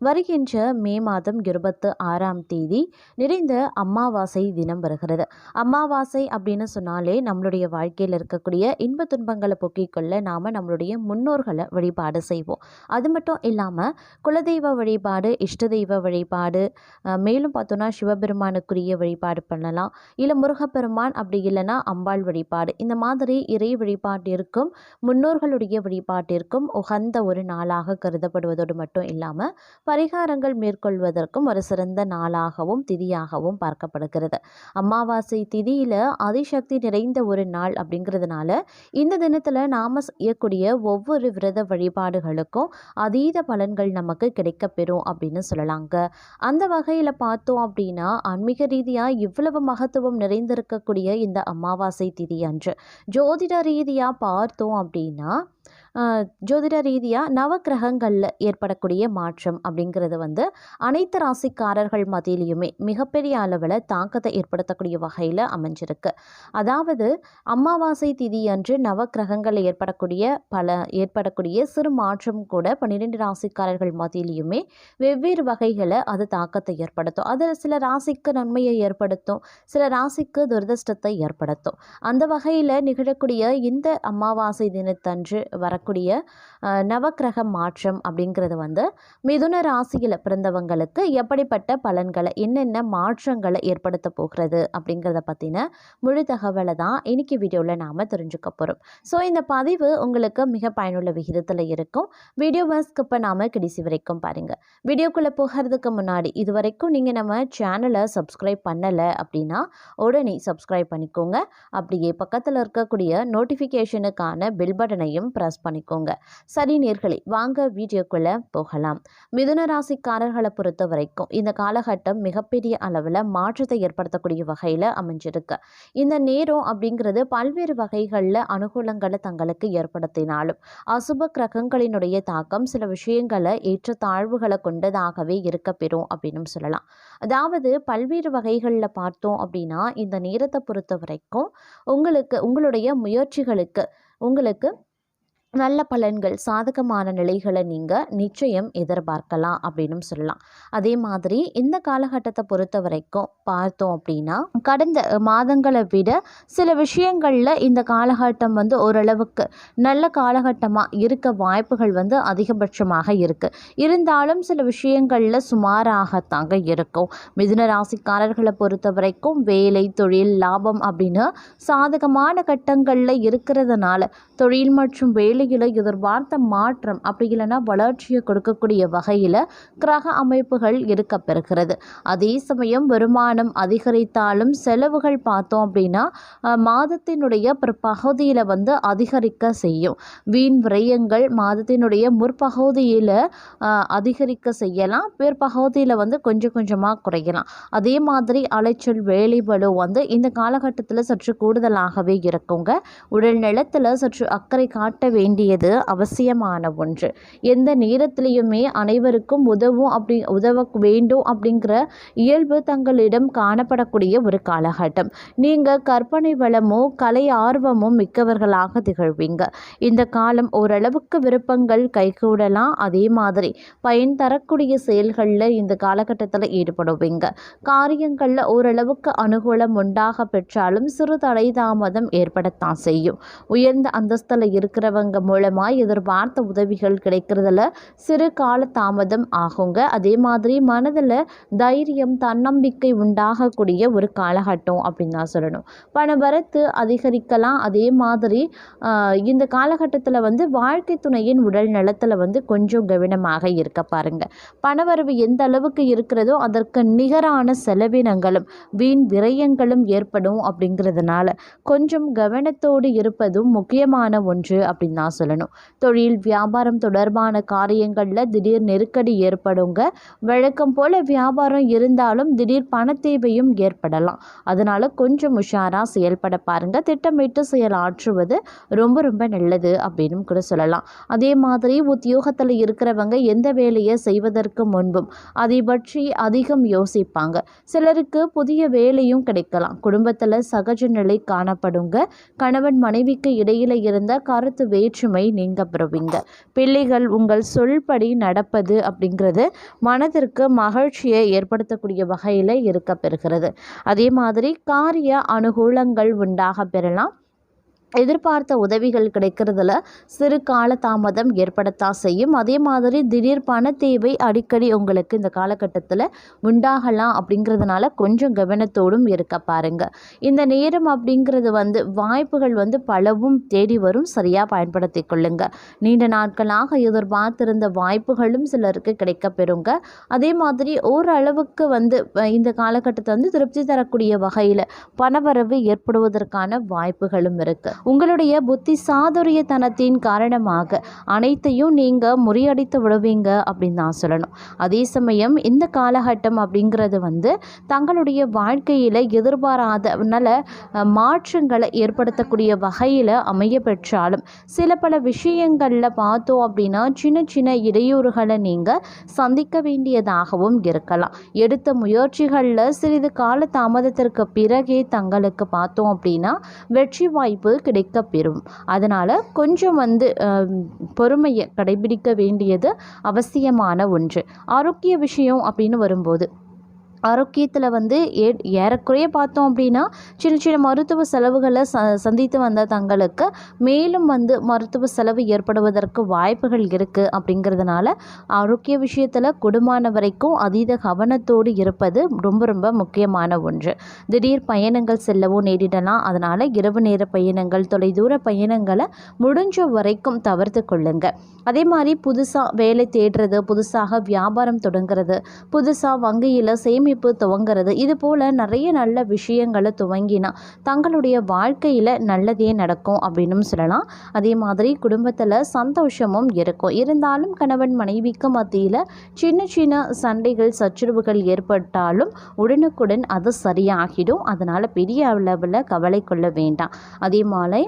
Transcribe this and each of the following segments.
வருகின்ற மே மாதம் இருபத்து ஆறாம் தேதி நிறைந்த அமாவாசை தினம் வருகிறது. அமாவாசை அப்படின்னு சொன்னாலே நம்மளுடைய வாழ்க்கையில் இருக்கக்கூடிய இன்ப துன்பங்களை போக்கிக் கொள்ள நாம் நம்மளுடைய முன்னோர்களை வழிபாடு செய்வோம். அது மட்டும் இல்லாமல் குலதெய்வ வழிபாடு இஷ்ட தெய்வ வழிபாடு மேலும் பார்த்தோன்னா சிவபெருமானுக்குரிய வழிபாடு பண்ணலாம். இல்லை முருகப்பெருமான் அப்படி இல்லைன்னா அம்பாள் வழிபாடு. இந்த மாதிரி இறை வழிபாட்டிற்கும் முன்னோர்களுடைய வழிபாட்டிற்கும் உகந்த ஒரு நாளாக கருதப்படுவதோடு மட்டும் இல்லாமல் பரிகாரங்கள் மேற்கொள்வதற்கும் ஒரு சிறந்த நாளாகவும் திதியாகவும் பார்க்கப்படுகிறது. அமாவாசை திதியில் அதிசக்தி நிறைந்த ஒரு நாள் அப்படிங்கிறதுனால இந்த தினத்தில் நாம் செய்யக்கூடிய ஒவ்வொரு விரத வழிபாடுகளுக்கும் அதீத பலன்கள் நமக்கு கிடைக்கப்பெறும் அப்படின்னு சொல்லலாங்க. அந்த வகையில் பார்த்தோம் அப்படின்னா ஆன்மீக ரீதியாக இவ்வளவு மகத்துவம் நிறைந்திருக்கக்கூடிய இந்த அமாவாசை திதி அன்று. ஜோதிட ரீதியாக பார்த்தோம் அப்படின்னா ஜோதிட ரீதியாக நவக்கிரகங்களில் ஏற்படக்கூடிய மாற்றம் அப்படிங்கிறது வந்து அனைத்து ராசிக்காரர்கள் மத்தியிலையுமே மிகப்பெரிய அளவில் தாக்கத்தை ஏற்படுத்தக்கூடிய வகையில் அமைஞ்சிருக்கு. அதாவது அமாவாசை திதி அன்று நவக்கிரகங்களில் ஏற்படக்கூடிய பல ஏற்படக்கூடிய சிறு மாற்றம் கூட பன்னிரெண்டு ராசிக்காரர்கள் மத்தியிலையுமே வெவ்வேறு வகைகளை அது தாக்கத்தை ஏற்படுத்தும். அது சில ராசிக்கு நன்மையை ஏற்படுத்தும் சில ராசிக்கு துரதிருஷ்டத்தை ஏற்படுத்தும். அந்த வகையில் நிகழக்கூடிய இந்த அமாவாசை தினத்தன்று வரக்கூடிய வரக்கூடிய நவக்கிரக மாற்றம் அப்படிங்கிறது வந்து மிதுன ராசியில் பிறந்தவங்களுக்கு எப்படிப்பட்ட பலன்களை என்னென்ன மாற்றங்களை ஏற்படுத்த போகிறது அப்படிங்கிறத பற்றின முழு தகவலை தான் இன்னைக்கு வீடியோவில் நாம் தெரிஞ்சுக்க போகிறோம் ஸோ இந்த பதிவு உங்களுக்கு மிக பயனுள்ள விகிதத்தில் இருக்கும். வீடியோவை இப்போ நாம் கடைசி வரைக்கும் பாருங்கள் வீடியோக்குள்ளே போகிறதுக்கு முன்னாடி இது வரைக்கும் நீங்கள் நம்ம சேனலை சப்ஸ்கிரைப் பண்ணலை அப்படின்னா உடனே சப்ஸ்கிரைப் பண்ணிக்கோங்க. அப்படியே பக்கத்தில் இருக்கக்கூடிய நோட்டிஃபிகேஷனுக்கான பில் பட்டனையும் ப்ரெஸ் பண்ணிக்கோங்க. சரி நேர்களை வாங்க வீடியோக்குள்ளே போகலாம். மிதுன ராசிக்காரர்களை பொறுத்த வரைக்கும் இந்த காலகட்டம் மிகப்பெரிய அளவில் மாற்றத்தை ஏற்படுத்தக்கூடிய வகையில் அமைஞ்சிருக்கு. இந்த நேரம் அப்படிங்கிறது பல்வேறு வகைகளில் அனுகூலங்களை தங்களுக்கு ஏற்படுத்தினாலும் அசுப கிரகங்களினுடைய தாக்கம் சில விஷயங்களை ஏற்றத்தாழ்வுகளை கொண்டதாகவே இருக்க பெறும் அப்படின்னு சொல்லலாம். அதாவது பல்வேறு வகைகளில் பார்த்தோம் அப்படின்னா இந்த நேரத்தை பொறுத்த வரைக்கும் உங்களுக்கு உங்களுடைய முயற்சிகளுக்கு உங்களுக்கு நல்ல பலன்கள் சாதகமான நிலைகளை நீங்கள் நிச்சயம் எதிர்பார்க்கலாம் அப்படின்னு சொல்லலாம். அதே மாதிரி இந்த காலகட்டத்தை பொறுத்த வரைக்கும் பார்த்தோம் அப்படின்னா கடந்த மாதங்களை விட சில விஷயங்களில் இந்த காலகட்டம் வந்து ஓரளவுக்கு நல்ல காலகட்டமாக இருக்க வாய்ப்புகள் வந்து அதிகபட்சமாக இருக்குது இருந்தாலும் சில விஷயங்களில் சுமாராகத்தாங்க இருக்கும். மிதுன ராசிக்காரர்களை பொறுத்த வரைக்கும் வேலை தொழில் லாபம் அப்படின்னு சாதகமான கட்டங்களில் இருக்கிறதுனால தொழில் மற்றும் வேலை வேலையில் எதிர்பார்த்த மாற்றம் அப்படி இல்லைன்னா வளர்ச்சியை கொடுக்கக்கூடிய வகையில் கிரக அமைப்புகள் இருக்க பெறுகிறது. அதே சமயம் வருமானம் அதிகரித்தாலும் செலவுகள் பார்த்தோம் அப்படின்னா மாதத்தினுடைய பிற்பகுதியில் வந்து அதிகரிக்க செய்யும். வீண் விரயங்கள் மாதத்தினுடைய முற்பகுதியில் அதிகரிக்க செய்யலாம். பிற்பகுதியில் வந்து கொஞ்சம் கொஞ்சமாக குறையலாம். அதே மாதிரி அலைச்சல் வேலைபளு வந்து இந்த காலகட்டத்தில் சற்று கூடுதலாகவே இருக்குங்க. உடல் நலத்தில் சற்று அக்கறை காட்ட வேண்டியது அவசியமான ஒன்று. எந்த நேரத்திலையுமே அனைவருக்கும் உதவும் அப்படி உதவ வேண்டும் அப்படிங்கிற இயல்பு தங்களிடம் காணப்படக்கூடிய ஒரு காலகட்டம். நீங்கள் கற்பனை வளமோ கலை ஆர்வமும் மிக்கவர்களாக திகழ்வீங்க. இந்த காலம் ஓரளவுக்கு விருப்பங்கள் கைகூடலாம். அதே மாதிரி பயன் தரக்கூடிய செயல்களில் இந்த காலகட்டத்தில் ஈடுபடுவீங்க. காரியங்களில் ஓரளவுக்கு அனுகூலம் உண்டாக பெற்றாலும் சிறு தடை தாமதம் ஏற்படத்தான் செய்யும். உயர்ந்த அந்தஸ்தில் இருக்கிறவங்க மூலமாக எதிர்பார்த்த உதவிகள் கிடைக்கிறதுல சிறு கால தாமதம் ஆகுங்க. அதே மாதிரி மனதில் தைரியம் தன்னம்பிக்கை உண்டாகக்கூடிய ஒரு காலகட்டம் அப்படின்னு தான் சொல்லணும். பணவரத்து அதிகரிக்கலாம். அதே மாதிரி இந்த காலகட்டத்தில் வந்து வாழ்க்கை துணையின் உடல் நலத்தில் வந்து கொஞ்சம் கவனமாக இருக்க பாருங்கள் பணவரவு எந்த அளவுக்கு இருக்கிறதோ அதற்கு நிகரான செலவினங்களும் வீண் விரயங்களும் ஏற்படும் அப்படிங்கிறதுனால கொஞ்சம் கவனத்தோடு இருப்பதும் முக்கியமான ஒன்று அப்படின்னு தான் சொல்லணும். தொழில் வியாபாரம் தொடர்பான காரியங்களில் திடீர் நெருக்கடி ஏற்படுங்க. வழக்கம் போல் வியாபாரம் இருந்தாலும் திடீர் பண தேவையும் ஏற்படலாம். அதனால் கொஞ்சம் உஷாராக செயல்பட பாருங்கள் திட்டமிட்டு செயலாற்றுவது ரொம்ப ரொம்ப நல்லது அப்படின்னு கூட சொல்லலாம். அதே மாதிரி உத்தியோகத்தில் இருக்கிறவங்க எந்த வேலையை செய்வதற்கு முன்பும் அதை பற்றி அதிகம் யோசிப்பாங்க. சிலருக்கு புதிய வேலையும் கிடைக்கலாம். குடும்பத்தில் சகஜ நிலை காணப்படுங்க. கணவன் மனைவிக்கு இடையில இருந்த கருத்து வேற்று வேற்றுமை நீங்க பெறுவீங்க பிள்ளைகள் உங்கள் சொல்படி நடப்பது அப்படிங்கிறது மனதிற்கு மகிழ்ச்சியை ஏற்படுத்தக்கூடிய வகையில் இருக்க பெறுகிறது. அதே மாதிரி காரிய அனுகூலங்கள் உண்டாக பெறலாம். எதிர்பார்த்த உதவிகள் கிடைக்கிறதுல சிறு கால தாமதம் ஏற்படத்தான் செய்யும். அதே மாதிரி திடீர் பண தேவை அடிக்கடி உங்களுக்கு இந்த காலகட்டத்தில் உண்டாகலாம் அப்படிங்கிறதுனால கொஞ்சம் கவனத்தோடும் இருக்க பாருங்க. இந்த நேரம் அப்படிங்கிறது வந்து வாய்ப்புகள் வந்து பலவும் தேடி வரும். சரியாக பயன்படுத்தி கொள்ளுங்க. நீண்ட நாட்களாக எதிர்பார்த்திருந்த வாய்ப்புகளும் சிலருக்கு கிடைக்க பெறுங்க. அதே மாதிரி ஓரளவுக்கு வந்து இந்த காலகட்டத்தை வந்து திருப்தி தரக்கூடிய வகையில் பணவரவு ஏற்படுவதற்கான வாய்ப்புகளும் இருக்குது உங்களுடைய புத்தி சாதுரியத்தனத்தின் காரணமாக அனைத்தையும் நீங்கள் முறியடித்து விடுவீங்க அப்படின்னு தான் சொல்லணும். அதே சமயம் இந்த காலகட்டம் அப்படிங்கிறது வந்து தங்களுடைய வாழ்க்கையில் எதிர்பாராத நல்ல மாற்றங்களை ஏற்படுத்தக்கூடிய வகையில் அமைய பெற்றாலும் சில பல விஷயங்களில் பார்த்தோம் அப்படின்னா சின்ன சின்ன இடையூறுகளை நீங்கள் சந்திக்க வேண்டியதாகவும் இருக்கலாம். எடுத்த முயற்சிகளில் சிறிது கால தாமதத்திற்கு பிறகே தங்களுக்கு பார்த்தோம் அப்படின்னா வெற்றி வாய்ப்பு கிடைக்க பெறும். அதனால் கொஞ்சம் வந்து பொறுமையை கடைபிடிக்க வேண்டியது அவசியமான ஒன்று. ஆரோக்கிய விஷயம் அப்படின்னு வரும்போது ஆரோக்கியத்தில் வந்து ஏ ஏறக்குறைய பார்த்தோம் அப்படின்னா சின்ன சின்ன மருத்துவ செலவுகளை ச சந்தித்து வந்த தங்களுக்கு மேலும் வந்து மருத்துவ செலவு ஏற்படுவதற்கு வாய்ப்புகள் இருக்குது அப்படிங்கிறதுனால ஆரோக்கிய விஷயத்தில் குடும்பமான வரைக்கும் அதீத கவனத்தோடு இருப்பது ரொம்ப ரொம்ப முக்கியமான ஒன்று. திடீர் பயணங்கள் செல்லவும் நேரிடலாம். அதனால் இரவு நேர பயணங்கள் தொலைதூர பயணங்களை முடிஞ்ச வரைக்கும் தவிர்த்து கொள்ளுங்க. அதே மாதிரி புதுசாக வேலை தேடுறது புதுசாக வியாபாரம் தொடங்குறது புதுசாக வங்கியில் சேமி சேமிப்பு துவங்கிறது. இது போல் நிறைய நல்ல விஷயங்களை துவங்கினா தங்களுடைய வாழ்க்கையில் நல்லதே நடக்கும் அப்படின்னு சொல்லலாம். அதே மாதிரி குடும்பத்தில் சந்தோஷமும் இருக்கும். இருந்தாலும் கணவன் மனைவிக்கு மத்தியில் சின்ன சின்ன சண்டைகள் சச்சுரவுகள் ஏற்பட்டாலும் உடனுக்குடன் அது சரியாகிடும். அதனால் பெரிய அளவில் கவலை கொள்ள வேண்டாம். அதே மாதிரி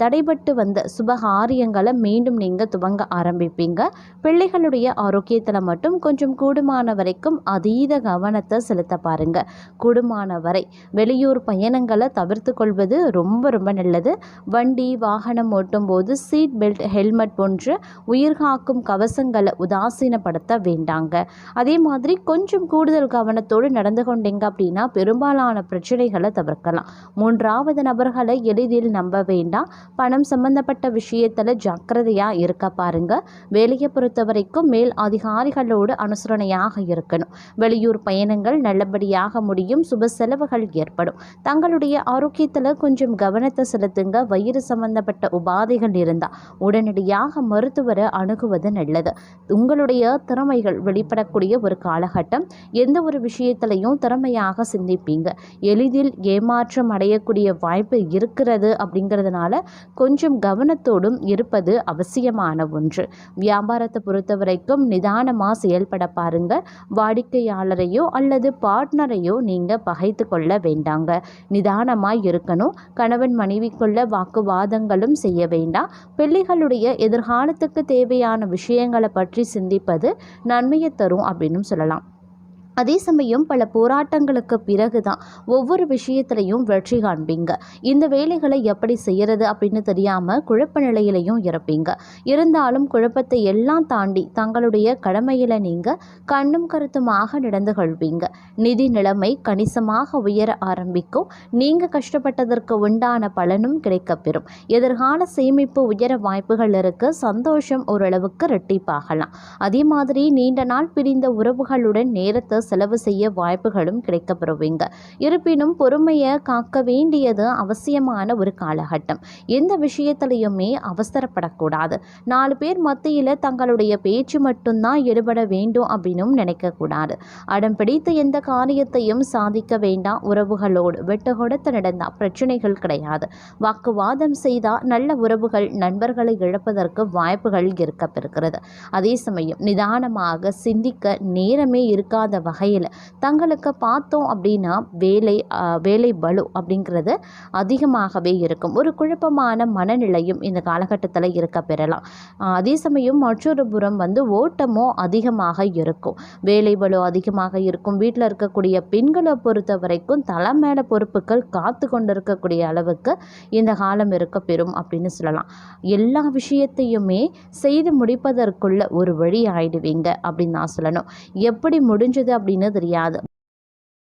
தடைபட்டு வந்த சுபகாரியங்களை மீண்டும் நீங்கள் துவங்க ஆரம்பிப்பீங்க. பிள்ளைகளுடைய ஆரோக்கியத்தில் மட்டும் கொஞ்சம் கூடுமான வரைக்கும் அதீத கவனத்தை செலுத்த பாருங்க. கூடுமான வரை. வெளியூர் பயணங்களை தவிர்த்து கொள்வது ரொம்ப ரொம்ப நல்லது. வண்டி வாகனம் ஓட்டும் போது சீட் பெல்ட் ஹெல்மெட் போன்ற உயிர்காக்கும் கவசங்களை உதாசீனப்படுத்த வேண்டாங்க. அதே மாதிரி கொஞ்சம் கூடுதல் கவனத்தோடு நடந்து கொண்டீங்க அப்படின்னா பெரும்பாலான பிரச்சனைகளை தவிர்க்கலாம். மூன்றாவது நபர்களை எளிதில் நம்ப வேண்டாம். பணம் சம்பந்தப்பட்ட விஷயத்தில் ஜாக்கிரதையாக இருக்க பாருங்க. வேலையை பொறுத்த வரைக்கும் மேல் அதிகாரிகளோடு அனுசரணையாக இருக்கணும். வெளியூர் பயணங்கள் நல்லபடியாக முடியும். சுப செலவுகள் ஏற்படும். தங்களுடைய ஆரோக்கியத்தில் கொஞ்சம் கவனத்தை செலுத்துங்க. வயிறு சம்பந்தப்பட்ட உபாதைகள் இருந்தால் உடனடியாக மருத்துவரை அணுகுவது நல்லது. உங்களுடைய திறமைகள் வெளிப்படக்கூடிய ஒரு காலகட்டம். எந்த ஒரு விஷயத்திலையும் திறமையாக சிந்திப்பீங்க. எளிதில் ஏமாற்றம் அடையக்கூடிய வாய்ப்பு இருக்கிறது அப்படிங்கிறதுனால கொஞ்சம் கவனத்தோடும் இருப்பது அவசியமான ஒன்று. வியாபாரத்தை பொறுத்த வரைக்கும் நிதானமாக செயல்பட பாருங்க. வாடிக்கையாளரையோ அல்லது பார்ட்னரையோ நீங்கள் பகைத்து கொள்ள வேண்டாங்க. நிதானமாக இருக்கணும். கணவன் மனைவிக்குள்ள வாக்குவாதங்களும் செய்ய வேண்டாம். பிள்ளைகளுடைய எதிர்காலத்துக்கு தேவையான விஷயங்களை பற்றி சிந்திப்பது நன்மையை தரும் அப்படின்னு சொல்லலாம். அதே சமயம் பல போராட்டங்களுக்கு பிறகு தான் ஒவ்வொரு விஷயத்துலையும் வெற்றி காண்பீங்க. இந்த வேலைகளை எப்படி செய்கிறது அப்படின்னு தெரியாமல் குழப்ப நிலையிலையும் இருப்பீங்க. இருந்தாலும் குழப்பத்தை எல்லாம் தாண்டி தங்களுடைய கடமையில் நீங்கள் கண்ணும் கருத்துமாக நடந்து கொள்வீங்க. நிதி நிலைமை கணிசமாக உயர ஆரம்பிக்கும். நீங்கள் கஷ்டப்பட்டதற்கு உண்டான பலனும் கிடைக்கப்பெறும். எதிர்கால சேமிப்பு உயர வாய்ப்புகள் இருக்கு. சந்தோஷம் ஓரளவுக்கு ரெட்டிப்பாகலாம் அதே மாதிரி நீண்ட நாள் பிரிந்த உறவுகளுடன் நேரத்தை செலவு செய்ய வாய்ப்புகளும் கிடைக்கப்பெறுவீங்க. இருப்பினும் பொறுமையை காக்க வேண்டியது அவசியமான ஒரு காலகட்டம். எந்த விஷயத்திலையுமே அவசரப்படக்கூடாது. நாலு பேர் மத்தியில் தங்களுடைய பேச்சு மட்டும்தான் எடுபட வேண்டும் அப்படின்னும் நினைக்கக்கூடாது. அடம் பிடித்து எந்த காரியத்தையும் சாதிக்க வேண்டாம். உறவுகளோடு வெட்டு கொடுத்து நடந்தால் பிரச்சனைகள் கிடையாது. வாக்குவாதம் செய்தால் நல்ல உறவுகள் நண்பர்களை இழப்பதற்கு வாய்ப்புகள் இருக்கப்பெறுகிறது. அதே சமயம் நிதானமாக சிந்திக்க நேரமே இருக்காத வகையில். தங்களுக்கு பார்த்தோம் அப்படின்னா வேலை வேலை வலு அப்படிங்கிறது அதிகமாகவே இருக்கும். ஒரு குழப்பமான மனநிலையும் இந்த காலகட்டத்தில் இருக்க பெறலாம். அதே சமயம் மற்றொரு புறம் வந்து ஓட்டமோ அதிகமாக இருக்கும். வேலை வலு அதிகமாக இருக்கும். வீட்டில் இருக்கக்கூடிய பெண்களை பொறுத்த வரைக்கும் தலை மேலே பொறுப்புகள் காத்து கொண்டிருக்கக்கூடிய அளவுக்கு இந்த காலம் இருக்க பெறும் அப்படின்னு சொல்லலாம். எல்லா விஷயத்தையுமே செய்து முடிப்பதற்குள்ள ஒரு வழி ஆயிடுவீங்க அப்படின்னு நான் சொல்லணும். எப்படி முடிஞ்சது அப்படின்னு தெரியாது.